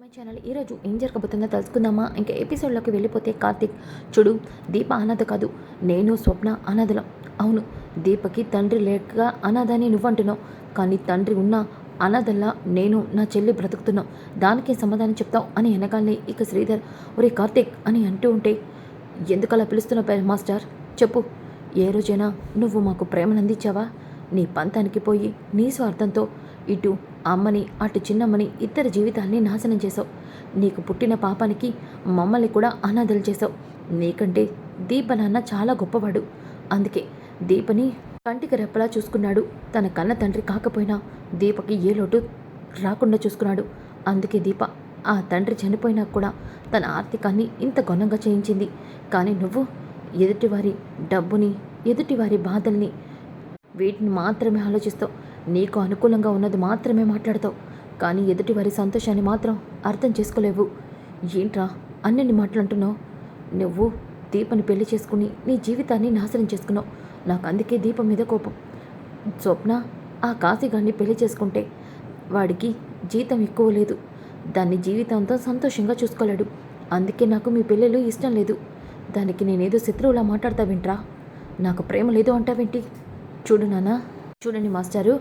My channel ఈరోజు ఏం జరగబోతుందో తెలుసుకుందామా? ఇంకా ఎపిసోడ్లోకి వెళ్ళిపోతే కార్తిక్ చూడు దీప అనాథ కాదు నేను స్వప్న అనాథలం. అవును దీపకి తండ్రి లేక అనాథ అని నువ్వంటున్నావు. కానీ తండ్రి ఉన్న అనాథల్లా నేను నా చెల్లి బ్రతుకుతున్నాం. దానికి సమాధానం చెప్తావు అని అనగానే ఇక శ్రీధర్ ఒరే కార్తిక్ అని అంటూ ఉంటే ఎందుకలా పిలుస్తున్నావు మాస్టర్? చెప్పు. ఏ రోజైనా నువ్వు మాకు ప్రేమను అందించావా? నీ పంతానికి పోయి నీ స్వార్థంతో ఇటు అమ్మని అటు చిన్నమ్మని ఇద్దరి జీవితాల్ని నాశనం చేసావు నీకు పుట్టిన పాపానికి మమ్మల్ని కూడా అనాథలు చేసావు నీకంటే దీప నాన్న చాలా గొప్పవాడు. అందుకే దీపని కంటికి రెప్పలా చూసుకున్నాడు. తన కన్న తండ్రి కాకపోయినా దీపకి ఏ లోటు రాకుండా చూసుకున్నాడు. అందుకే దీప ఆ తండ్రి చనిపోయినా కూడా తన ఆర్థికాన్ని ఇంత ఘనంగా చేయించింది. కానీ నువ్వు ఎదుటివారి డబ్బుని ఎదుటివారి బాధల్ని వీటిని మాత్రమే ఆలోచిస్తావు. నీకు అనుకూలంగా ఉన్నది మాత్రమే మాట్లాడతావు. కానీ ఎదుటి వారి సంతోషాన్ని మాత్రం అర్థం చేసుకోలేవు. ఏంట్రా అన్నెన్ని మాట్లాడుతున్నావు? నువ్వు దీపని పెళ్ళి చేసుకుని నీ జీవితాన్ని నాశనం చేసుకున్నావు. నాకు అందుకే దీపం మీద కోపం. స్వప్న ఆ కాశీగాన్ని పెళ్ళి చేసుకుంటే వాడికి జీతం ఎక్కువ లేదు. దాన్ని జీవితాంతం సంతోషంగా చూసుకోలేడు. అందుకే నాకు మీ పిల్లలు ఇష్టం లేదు. దానికి నేనేదో శత్రువులా మాట్లాడతా వింట్రా నాకు ప్రేమ లేదు అంటావేంటి? చూడు నానా చూడండి మాస్టారు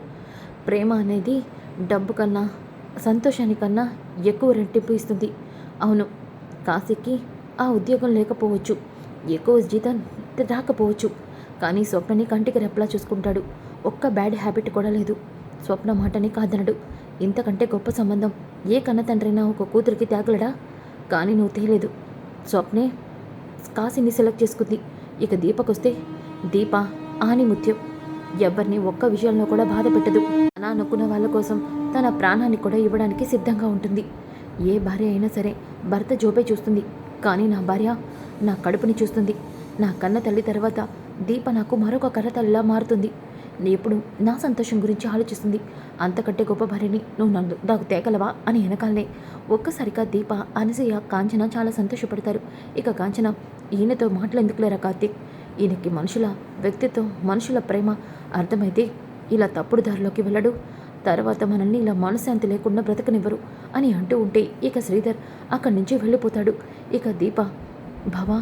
ప్రేమ అనేది డబ్బు కన్నా సంతోషానికన్నా ఎక్కువ రెట్టింపు ఇస్తుంది. అవును కాశీకి ఆ ఉద్యోగం లేకపోవచ్చు. ఎక్కువ జీతం రాకపోవచ్చు. కానీ స్వప్నని కంటికి రెప్పలా చూసుకుంటాడు. ఒక్క బ్యాడ్ హ్యాబిట్ కూడా లేదు. స్వప్న మాటని కాదనడు. ఇంతకంటే గొప్ప సంబంధం ఏ కన్న తండ్రైనా ఒక కూతురికి తేగలడా? కానీ నువ్వు తేలేదు. స్వప్నే కాశీని సెలెక్ట్ చేసుకుంది. ఇక దీపకొస్తే దీప ఆని ముత్యం ఎవరిని ఒక్క విషయంలో కూడా బాధ పెట్టదు. తన అనుకున్న వాళ్ళ కోసం తన ప్రాణాన్ని కూడా ఇవ్వడానికి సిద్ధంగా ఉంటుంది. ఏ భార్య అయినా సరే భర్త జోపే చూస్తుంది. కానీ నా భార్య నా కడుపుని చూస్తుంది. నా కన్న తల్లి తర్వాత దీప నాకు మరొక కర్ర తల్లిలా మారుతుంది. నీ ఎప్పుడు నా సంతోషం గురించి ఆలోచిస్తుంది. అంతకంటే గొప్ప భార్యని నువ్వు నన్ను నాకు తేగలవా అని వెనకాలనే ఒక్కసారిగా దీప అనసూయ కాంచన చాలా సంతోషపడతారు. ఇక కాంచన ఈయనతో మాటలు ఎందుకు లేరా కార్తీక్? ఈయనకి మనుషుల వ్యక్తిత్వం మనుషుల ప్రేమ అర్థమైతే ఇలా తప్పుడు దారిలోకి వెళ్ళడు. తర్వాత మనల్ని ఇలా మనశ్శాంతి లేకుండా బ్రతకనివ్వరు అని అంటూ ఉంటే ఇక శ్రీధర్ అక్కడి నుంచి వెళ్ళిపోతాడు. ఇక దీప బావా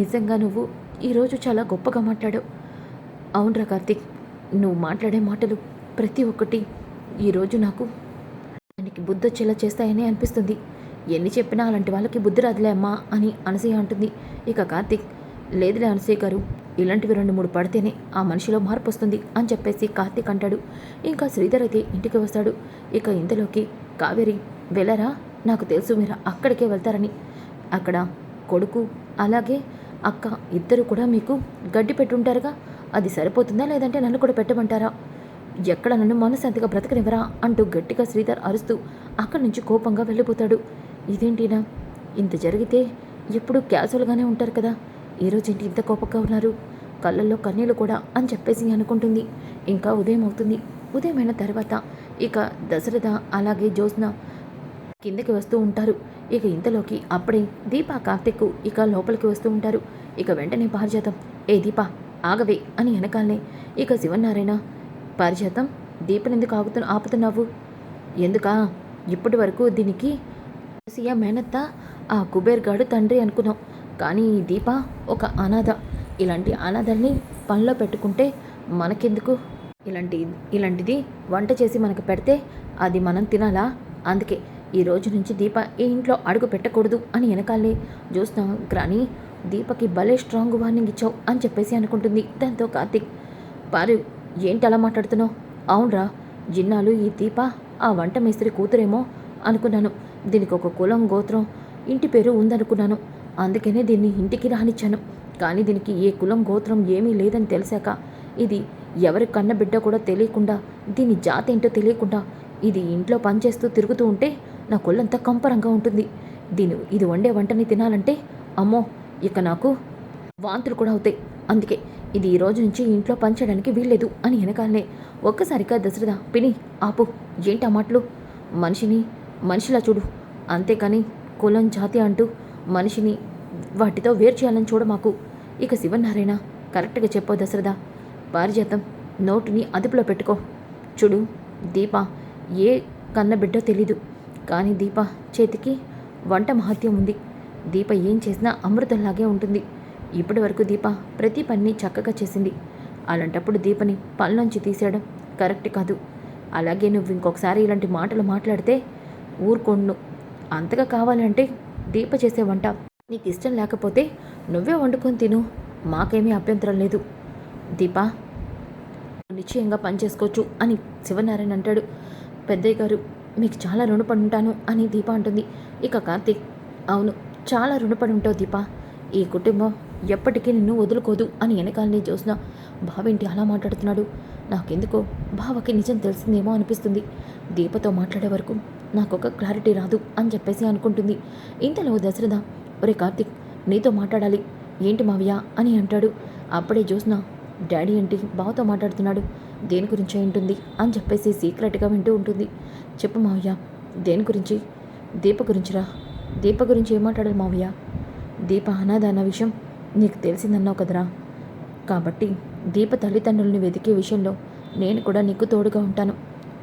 నిజంగా నువ్వు ఈరోజు చాలా గొప్పగా మాట్లాడావు. అవునరా కార్తీక్ నువ్వు మాట్లాడే మాటలు ప్రతి ఒక్కటి ఈరోజు నాకు దానికి బుద్ధి వచ్చేలా చేస్తాయని అనిపిస్తుంది. ఎన్ని చెప్పినా అలాంటి వాళ్ళకి బుద్ధి రాదులే అమ్మా అని అనసూయ అంటుంది. ఇక కార్తీక్ లేదులే అనసూయ గారు ఇలాంటివి రెండు మూడు పడితేనే ఆ మనిషిలో మార్పు వస్తుంది అని చెప్పేసి కార్తీక్ అంటాడు. ఇంకా శ్రీధర్ అయితే ఇంటికి వస్తాడు. ఇక ఇంతలోకి కావేరి వెళ్ళరా? నాకు తెలుసు మీరు అక్కడికే వెళ్తారని. అక్కడ కొడుకు అలాగే అక్క ఇద్దరు కూడా మీకు గడ్డి పెట్టుంటారుగా? అది సరిపోతుందా లేదంటే నన్ను కూడా పెట్టమంటారా? ఎక్కడ నన్ను మనశాంతిగా బ్రతకనివ్వరా? అంటూ గట్టిగా శ్రీధర్ అరుస్తూ అక్కడి నుంచి కోపంగా వెళ్ళిపోతాడు. ఇదేంటినా ఇంత జరిగితే ఎప్పుడూ క్యాజువల్గానే ఉంటారు కదా? ఈరోజు ఏంటి ఇంత కోపంగా ఉన్నారు? కళ్ళల్లో కన్నీళ్ళు కూడా అని చెప్పేసి అనుకుంటుంది. ఇంకా ఉదయం అవుతుంది. ఉదయం అయిన తర్వాత ఇక దశరథ అలాగే జ్యోత్స్న కిందకి వస్తూ ఉంటారు. ఇక ఇంతలోకి అప్పుడే దీప కార్తిక్ ఇక లోపలికి వస్తూ ఉంటారు. ఇక వెంటనే పారిజాతం. ఏ దీప ఆగవే అని వెనకాలనే ఇక శివనారాయణ పారిజాతం? దీపనెందుకు ఆగుతు ఆపుతున్నావు? ఎందుకా? ఇప్పటి వరకు దీనికి సీఎం మేనత్త ఆ కుబేర్ గాడు తండ్రి అనుకున్నాం. కానీ ఈ దీప ఒక అనాథ. ఇలాంటి అనాథల్ని పనిలో పెట్టుకుంటే మనకెందుకు? ఇలాంటి ఇలాంటిది వంట చేసి మనకు పెడితే అది మనం తినాలా? అందుకే ఈ రోజు నుంచి దీప ఈ ఇంట్లో అడుగు పెట్టకూడదు అని వెనకాలే. చూస్తాం గ్రాని దీపకి భలే స్ట్రాంగ్ వార్నింగ్ ఇచ్చావు అని చెప్పేసి అనుకుంటుంది దాంతో కార్తిక్. పారు ఏంటి అలా మాట్లాడుతున్నావు? అవునరా జిన్నాలు ఈ దీప ఆ వంట మేస్త్రి కూతురేమో అనుకున్నాను. దీనికి ఒక కులం గోత్రం ఇంటి పేరు ఉందనుకున్నాను. అందుకనే దీన్ని ఇంటికి రానిచ్చాను. కానీ దీనికి ఏ కులం గోత్రం ఏమీ లేదని తెలిసాక ఇది ఎవరి కన్న బిడ్డ కూడా తెలియకుండా దీని జాతి ఏంటో తెలియకుండా ఇది ఇంట్లో పనిచేస్తూ తిరుగుతూ ఉంటే నా కొల్లంతా కంపరంగా ఉంటుంది. దీని ఇది వండే వంటని తినాలంటే అమ్మో ఇక నాకు వాంతులు కూడా అవుతాయి. అందుకే ఇది ఈ రోజు నుంచి ఇంట్లో పనిచేయడానికి వీల్లేదు అని వెనకాలనే ఒక్కసారిగా దశరథ పిని ఆపు. ఏంటా మాటలు? మనిషిని మనిషిలా చూడు. అంతేకాని కులం జాతి అంటూ మనిషిని వాటితో వేరు చేయాలని చూడ మాకు. ఇక శివనారాయణ కరెక్ట్గా చెప్పో దశరథ. పారిజాతం నోటిని అదుపులో పెట్టుకో. చూడు దీప ఏ కన్నబిడ్డో తెలీదు. కానీ దీప చేతికి వంట మహత్యం ఉంది. దీప ఏం చేసినా అమృతంలాగే ఉంటుంది. ఇప్పటి వరకు దీప ప్రతి పనిని చక్కగా చేసింది. అలాంటప్పుడు దీపని పనిలోంచి తీసేయడం కరెక్ట్ కాదు. అలాగే నువ్వు ఇంకొకసారి ఇలాంటి మాటలు మాట్లాడితే ఊరుకోండు అంతగా కావాలంటే దీప చేసే వంట నీకు ఇష్టం లేకపోతే నువ్వే వండుకొని తిను. మాకేమీ అభ్యంతరం లేదు. దీపా నిశ్చయంగా పనిచేసుకోవచ్చు అని శివనారాయణ అంటాడు. పెద్దయ్య గారు మీకు చాలా రుణపడి ఉంటాను అని దీప అంటుంది. ఇక కార్తీక్ అవును చాలా రుణపడి ఉంటావు దీపా. ఈ కుటుంబం ఎప్పటికీ నిన్ను వదులుకోదు అని వెనకాలని చూసిన బావేంటి అలా మాట్లాడుతున్నాడు. నాకెందుకో బావకి నిజం తెలిసిందేమో అనిపిస్తుంది. దీపతో మాట్లాడే వరకు నాకు ఒక క్లారిటీ రాదు అని చెప్పేసి అనుకుంటుంది. ఇంతలో దశరథ ఒరే కార్తీక్ నీతో మాట్లాడాలి. ఏంటి మావయ్య అని అంటాడు. అప్పుడే చూసిన డాడీ ఏంటి బావతో మాట్లాడుతున్నాడు. దేని గురించి ఉంటుంది అని చెప్పేసి సీక్రెట్గా వింటూ ఉంటుంది. చెప్పు మావయ్య దేని గురించి? దీప గురించిరా దీప గురించి ఏం మాట్లాడాలి మావయ్య? దీప అనాథ అన్న విషయం నీకు తెలిసిందన్నావు కదరా. కాబట్టి దీప తల్లిదండ్రుల్ని వెతికే విషయంలో నేను కూడా నీకు తోడుగా ఉంటాను.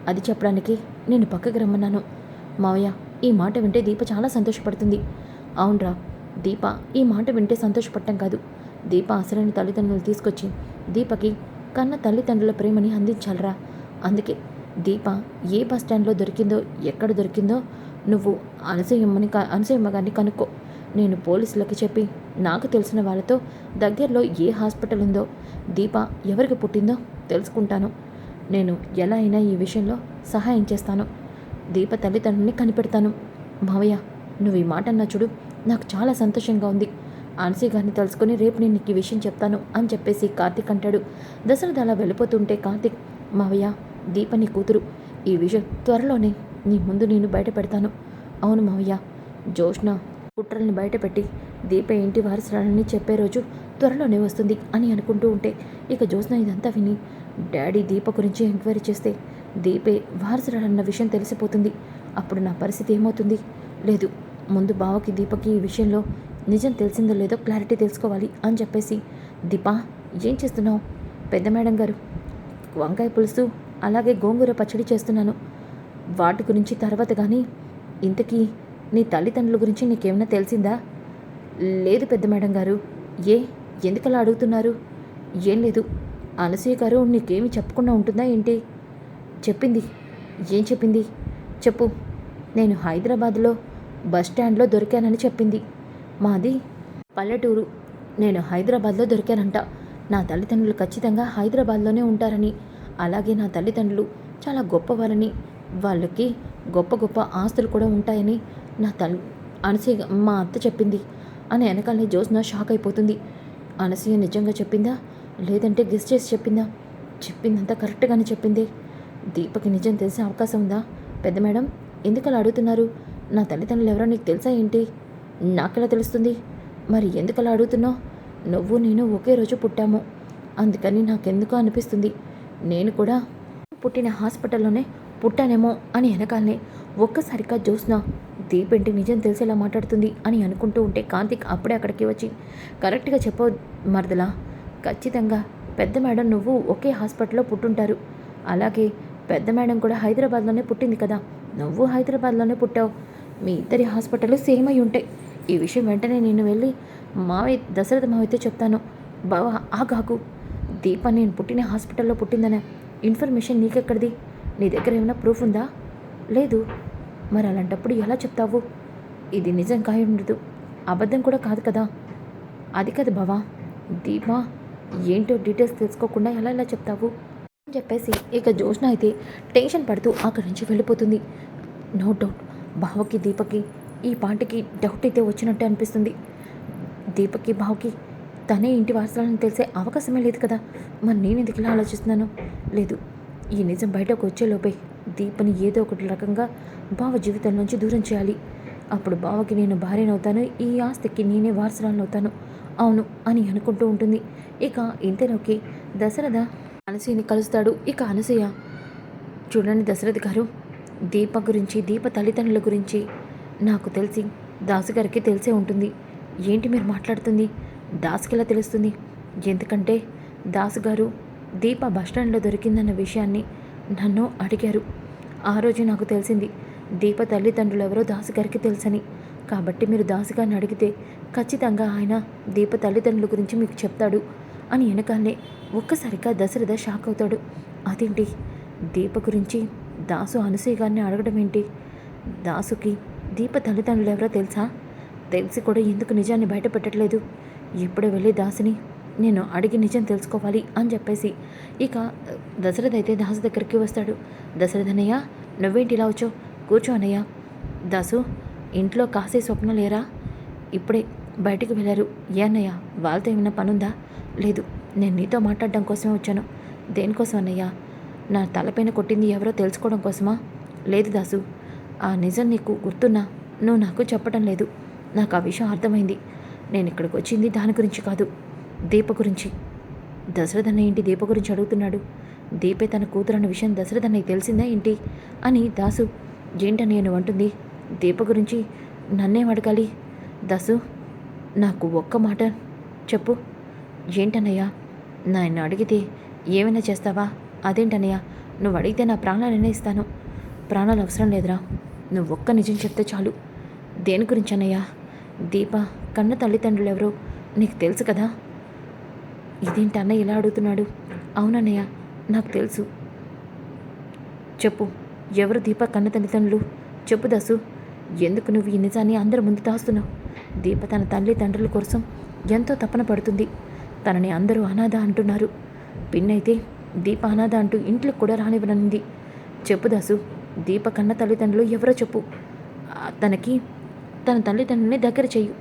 అది చెప్పడానికి నేను పక్కకి రమ్మన్నాను. మావయ్య ఈ మాట వింటే దీప చాలా సంతోషపడుతుంది. అవునరా. దీప ఈ మాట వింటే సంతోషపడటం కాదు. దీప అసలైన తల్లిదండ్రులు తీసుకొచ్చి దీపకి కన్న తల్లిదండ్రుల ప్రేమని అందించాలరా. అందుకే దీప ఏ బస్ స్టాండ్లో దొరికిందో ఎక్కడ దొరికిందో నువ్వు అనసూయమ్మని అనసూయమ్మ గారిని కనుక్కో. నేను పోలీసులకి చెప్పి నాకు తెలిసిన వాళ్ళతో దగ్గరలో ఏ హాస్పిటల్ ఉందో దీప ఎవరికి పుట్టిందో తెలుసుకుంటాను. నేను ఎలా అయినా ఈ విషయంలో సహాయం చేస్తాను. దీప తల్లిదండ్రుల్ని కనిపెడతాను. మావయ్య. నువ్వు ఈ మాట అన్నా చూడు నాకు చాలా సంతోషంగా ఉంది. ఆన్సీ గారిని తెలుసుకొని రేపు నేను నీకు ఈ విషయం చెప్తాను అని చెప్పేసి కార్తీక్ అంటాడు. దశరథ అలా వెళ్ళిపోతుంటే కార్తీక్ మావయ్య దీప నీ కూతురు. ఈ విషయం త్వరలోనే నీ ముందు నేను బయట పెడతాను అవును మావయ్య. జోష్న కుట్రల్ని బయటపెట్టి దీప ఇంటి వారసురాలని చెప్పే రోజు త్వరలోనే వస్తుంది అని అనుకుంటూ ఉంటే ఇక జ్యోత్స్న ఇదంతా విని డాడీ దీప గురించి ఎంక్వైరీ చేస్తే దీపే వారసురాలన్న విషయం తెలిసిపోతుంది. అప్పుడు నా పరిస్థితి ఏమవుతుంది? లేదు ముందు బావకి దీపకి ఈ విషయంలో నిజం తెలిసిందో లేదో క్లారిటీ తెలుసుకోవాలి అని చెప్పేసి. దీపా ఏం చేస్తున్నావు? పెద్ద మేడం గారు వంకాయ పులుసు అలాగే గోంగూర పచ్చడి చేస్తున్నాను. వాటి గురించి తర్వాత కానీ ఇంతకీ నీ తల్లిదండ్రుల గురించి నీకేమైనా తెలిసిందా? లేదు పెద్ద మేడం గారు. ఏ ఎందుకలా అడుగుతున్నారు? ఏం లేదు. అనసూయ గారు నీకేమి చెప్పకుండా ఉంటుందా ఏంటి? చెప్పింది. ఏం చెప్పింది? చెప్పు. నేను హైదరాబాద్లో బస్ స్టాండ్లో దొరికానని చెప్పింది. మాది పల్లెటూరు. నేను హైదరాబాద్లో దొరికానంట. నా తల్లిదండ్రులు ఖచ్చితంగా హైదరాబాద్లోనే ఉంటారని. అలాగే నా తల్లిదండ్రులు చాలా గొప్పవారని. వాళ్ళకి గొప్ప గొప్ప ఆస్తులు కూడా ఉంటాయని నా తల్లి అనసూయ మా అత్త చెప్పింది. అని వెనకాలనే జ్యోత్స్న షాక్ అయిపోతుంది. అనసూయ నిజంగా చెప్పిందా? లేదంటే గెస్ చేసి చెప్పిందా? చెప్పిందంతా కరెక్ట్గానే చెప్పింది. దీపకి నిజం తెలిసే అవకాశం ఉందా? పెద్ద మేడం ఎందుకు అలా అడుగుతున్నారు? నా తల్లిదండ్రులు ఎవరో నీకు తెలుసా ఏంటి? నాకెలా తెలుస్తుంది? మరి ఎందుకు అలా అడుగుతున్నావు? నువ్వు నేను ఒకే రోజు పుట్టాము. అందుకని నాకెందుకో అనిపిస్తుంది. నేను కూడా పుట్టిన హాస్పిటల్లోనే పుట్టానేమో అని వెనకాలనే ఒక్కసారిగా చూసిన దీపేంటి నిజం తెలిసేలా మాట్లాడుతుంది అని అనుకుంటూ ఉంటే కార్తీక్ అప్పుడే అక్కడికి వచ్చి కరెక్ట్గా చెప్పవు మరదలా. ఖచ్చితంగా పెద్ద మేడం నువ్వు ఒకే హాస్పిటల్లో పుట్టుంటారు. అలాగే పెద్ద మేడం కూడా హైదరాబాద్లోనే పుట్టింది కదా. నువ్వు హైదరాబాద్లోనే పుట్టావు. మీ ఇద్దరి హాస్పిటల్ సేమ్ అయి ఉంటాయి ఈ విషయం వెంటనే నేను వెళ్ళి మావయ్య దశరథ మావైతే చెప్తాను. బావా ఆగాకు దీప నేను పుట్టిన హాస్పిటల్లో పుట్టిందనే ఇన్ఫర్మేషన్ నీకెక్కడిది? నీ దగ్గర ఏమైనా ప్రూఫ్ ఉందా? లేదు. మరి అలాంటప్పుడు ఎలా చెప్తావు? ఇది నిజం కాయ ఉండదు. అబద్ధం కూడా కాదు కదా. అది కాదు బావా. దీప ఏంటో డీటెయిల్స్ తెలుసుకోకుండా ఎలా ఎలా చెప్తావు? అని చెప్పేసి ఇక జోష్న అయితే టెన్షన్ పడుతూ అక్కడి నుంచి వెళ్ళిపోతుంది. నో డౌట్ బావకి దీపకి ఈ పాటకి డౌట్ అయితే వచ్చినట్టే అనిపిస్తుంది. దీపకి బావకి తనే ఇంటి వారసులను తెలిసే అవకాశమే లేదు కదా. మరి నేను ఎందుకు ఇలా ఆలోచిస్తున్నాను? లేదు ఈ నిజం బయటకు వచ్చేలోపే దీపని ఏదో ఒకటి రకంగా బావ జీవితం నుంచి దూరం చేయాలి. అప్పుడు బావకి నేను భార్యనవుతాను ఈ ఆస్తికి నేనే వారసురాలను అవుతాను అవును అని అనుకుంటూ ఉంటుంది. ఇక ఇంతలోకి దశరథ అనసూయని కలుస్తాడు. ఇక అనసూయ చూడండి దశరథ్ గారు దీప గురించి దీప తల్లిదండ్రుల గురించి నాకు తెలిసి దాసు గారికి తెలిసే ఉంటుంది. ఏంటి మీరు మాట్లాడుతుంది? దాసుకి ఎలా తెలుస్తుంది? ఎందుకంటే దాసు గారు దీప బస్టాండ్లో దొరికిందన్న విషయాన్ని నన్ను అడిగారు. ఆ రోజు నాకు తెలిసింది దీప తల్లిదండ్రులు ఎవరో దాసు గారికి తెలుసని. కాబట్టి మీరు దాసు గారిని అడిగితే ఖచ్చితంగా ఆయన దీప తల్లిదండ్రుల గురించి మీకు చెప్తాడు. అని వెనకాలే ఒక్కసారిగా దశరథ షాక్ అవుతాడు. అదేంటి? దీప గురించి దాసు అనసూయ గారిని అడగడం ఏంటి? దాసుకి దీప తల్లిదండ్రులు ఎవరో తెలుసా? తెలిసి కూడా ఎందుకు నిజాన్ని బయట పెట్టట్లేదు ఇప్పుడే వెళ్ళి దాసుని నేను అడిగి నిజం తెలుసుకోవాలి అని చెప్పేసి ఇక దశరథ అయితే దాసు దగ్గరికి వస్తాడు. దశరథనయ్య నువ్వేంటి ఇలా వచ్చో కూర్చో అన్నయ్య. దాసు ఇంట్లో కాసే స్వప్న లేరా? ఇప్పుడే బయటికి వెళ్ళారు. ఏ అన్నయ్య వాళ్ళతో ఏమైనా పనుందా? లేదు నేను నీతో మాట్లాడడం కోసమే వచ్చాను. దేనికోసం అన్నయ్యా? నా తలపైన కొట్టింది ఎవరో తెలుసుకోవడం కోసమా? లేదు దాసు ఆ నిజం నీకు గుర్తున్నా? నువ్వు నాకు చెప్పడం లేదు. నాకు ఆ విషయం అర్థమైంది. నేను ఇక్కడికి వచ్చింది దాని గురించి కాదు దీప గురించి. దశరథ అన్న ఏంటి దీప గురించి అడుగుతున్నాడు? దీపే తన కూతురు అన్న విషయం దశరథ అన్నయ్య తెలిసిందా ఏంటి? అని దాసు ఏంటని నేను అంటుంది దీప గురించి నన్నేం అడగాలి? దాసు నాకు ఒక్క మాట చెప్పు. ఏంటన్నయ్యా? నాయన అడిగితే ఏమైనా చేస్తావా? అదేంటన్నయ్యా? నువ్వు అడిగితే నా ప్రాణాలనే ఇస్తాను. ప్రాణాలు అవసరం లేదురా. నువ్వు ఒక్క నిజం చెప్తే చాలు. దేని గురించి అన్నయ్యా దీప కన్న తల్లిదండ్రులు ఎవరో? నీకు తెలుసు కదా? ఇదేంటి అన్నయ్య ఇలా అడుగుతున్నాడు? అవునన్నయ్య నాకు తెలుసు. చెప్పు ఎవరు దీప కన్న తల్లిదండ్రులు? చెప్పు దాసు ఎందుకు నువ్వు ఈ నిజాన్ని అందరి ముందు దాస్తున్నావు? దీప తన తల్లిదండ్రుల కోసం ఎంతో తపన పడుతుంది. తనని అందరూ అనాథ అంటున్నారు. పిన్నైతే దీప అనాథ అంటూ ఇంట్లోకి కూడా రానివ్వనుంది చెప్పు దాసు దీప కన్న తల్లిదండ్రులు ఎవరో చెప్పు. తనకి తన తల్లిదండ్రుల్ని దగ్గర చేయు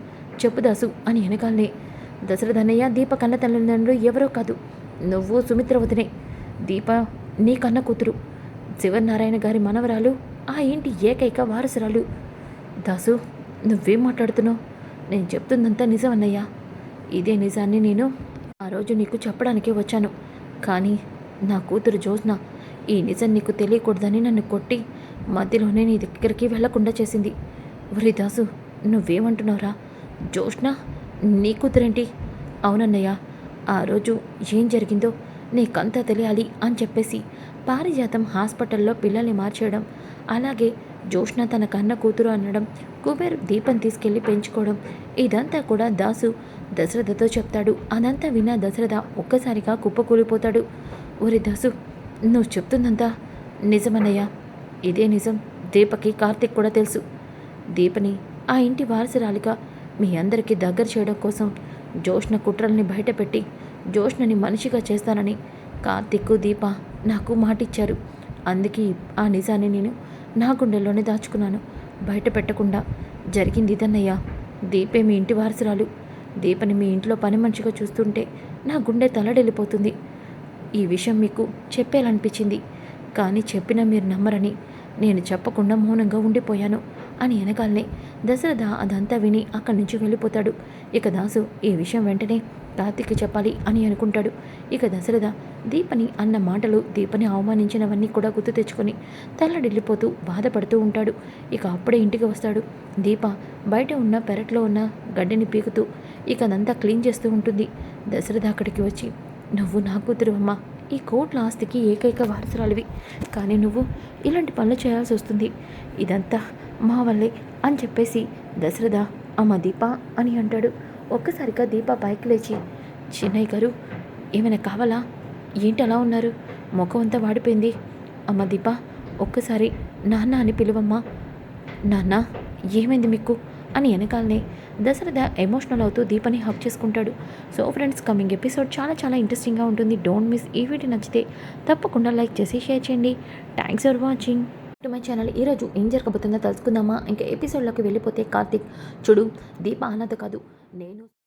చెప్పు దాసు అని వెనకాలనే. దశరథన్నయ్య దీప కన్న తల్లిదండ్రులు ఎవరో కాదు. నువ్వు సుమిత్ర వదినే దీప నీ కన్న కూతురు. శివనారాయణ గారి మనవరాలు ఆ ఇంటి ఏకైక వారసురాలు. దాసు నువ్వేం మాట్లాడుతున్నావు? నేను చెప్తుందంతా నిజం అన్నయ్యా. ఇదే నిజాన్ని నేను ఆ రోజు నీకు చెప్పడానికే వచ్చాను. కానీ నా కూతురు జ్యోత్స్న ఈ నిజం నీకు తెలియకూడదని నన్ను కొట్టి మధ్యలోనే నీ దగ్గరికి వెళ్ళకుండా చేసింది. ఒరి దాసు నువ్వేమంటున్నావురా? జ్యోత్స్న నీ కూతురేంటి? అవునన్నయ్య ఆ రోజు ఏం జరిగిందో నీకంతా తెలియాలి అని చెప్పేసి పారిజాతం హాస్పిటల్లో పిల్లల్ని మార్చేయడం అలాగే జోష్న తన కన్న కూతురు అనడం కుబేర్ దీపం తీసుకెళ్ళి పెంచుకోవడం. ఇదంతా కూడా దాసు దశరథతో చెప్తాడు. అదంతా విన్న దశరథ ఒక్కసారిగా కుప్పకూలిపోతాడు. ఒరే దాసు నువ్వు చెప్తుందంతా నిజమన్నయ్యా ఇదే నిజం. దీపకి కార్తిక్ కూడా తెలుసు. దీపని ఆ ఇంటి వారసురాలిగా మీ అందరికీ దగ్గర చేయడం కోసం జోష్న కుట్రల్ని బయటపెట్టి జోష్ణని మనిషిగా చేస్తానని కార్తిక్ దీప నాకు మాటిచ్చారు. అందుకే ఆ నిజాన్ని నేను నా గుండెల్లోనే దాచుకున్నాను. బయట పెట్టకుండా జరిగింది ఇదన్నయ్యా. దీపే మీ ఇంటి వారసురాలు. దీపని మీ ఇంట్లో పని మనిషిగా చూస్తుంటే నా గుండె తలడెళ్ళిపోతుంది ఈ విషయం మీకు చెప్పేయాలనిపించింది. కానీ చెప్పినా మీరు నమ్మరని నేను చెప్పకుండా మౌనంగా ఉండిపోయాను అని వెనకాలనే దశరథ అదంతా విని అక్కడి నుంచి వెళ్ళిపోతాడు. ఇక దాసు ఈ విషయం వెంటనే తాతికి చెప్పాలి అని అనుకుంటాడు. ఇక దశరథ దీపని అన్న మాటలు దీపని అవమానించినవన్నీ కూడా గుర్తు తెచ్చుకొని తల్లడిల్లిపోతూ బాధపడుతూ ఉంటాడు. ఇక అప్పుడే ఇంటికి వస్తాడు. దీప బయట ఉన్న పెరట్లో ఉన్న గడ్డిని పీకుతూ ఇక అదంతా క్లీన్ చేస్తూ ఉంటుంది. దశరథ అక్కడికి వచ్చి నువ్వు నా కూతురు అమ్మా. ఈ కోట్ల ఆస్తికి ఏకైక వారసురాలివి. కానీ నువ్వు ఇలాంటి పనులు చేయాల్సి వస్తుంది. ఇదంతా మా వల్లే అని చెప్పేసి దశరథ అమ్మ దీప అని అంటాడు. ఒక్కసారిగా దీప పైకి లేచి చిన్నయ్య గారు ఏమైనా కావాలా? ఏంటి అలా ఉన్నారు? ముఖం అంతా వాడిపోయింది. అమ్మ దీప ఒక్కసారి నాన్న అని పిలువమ్మా. నాన్న ఏమైంది మీకు? అని వెనకాలనే దశరథ ఎమోషనల్ అవుతూ దీపని హక్ చేసుకుంటాడు. సో ఫ్రెండ్స్ కమింగ్ ఎపిసోడ్ చాలా చాలా ఇంట్రెస్టింగ్గా ఉంటుంది. డోంట్ మిస్ ఈ వీడియో నచ్చితే తప్పకుండా లైక్ చేసి షేర్ చేయండి. Thanks for watching. To my channel ఈరోజు ఏం జరగబోతుందో తెలుసుకుందామా ఇంకా ఎపిసోడ్లోకి వెళ్ళిపోతే కార్తిక్ చూడు దీప అన్నది కాదు. నేను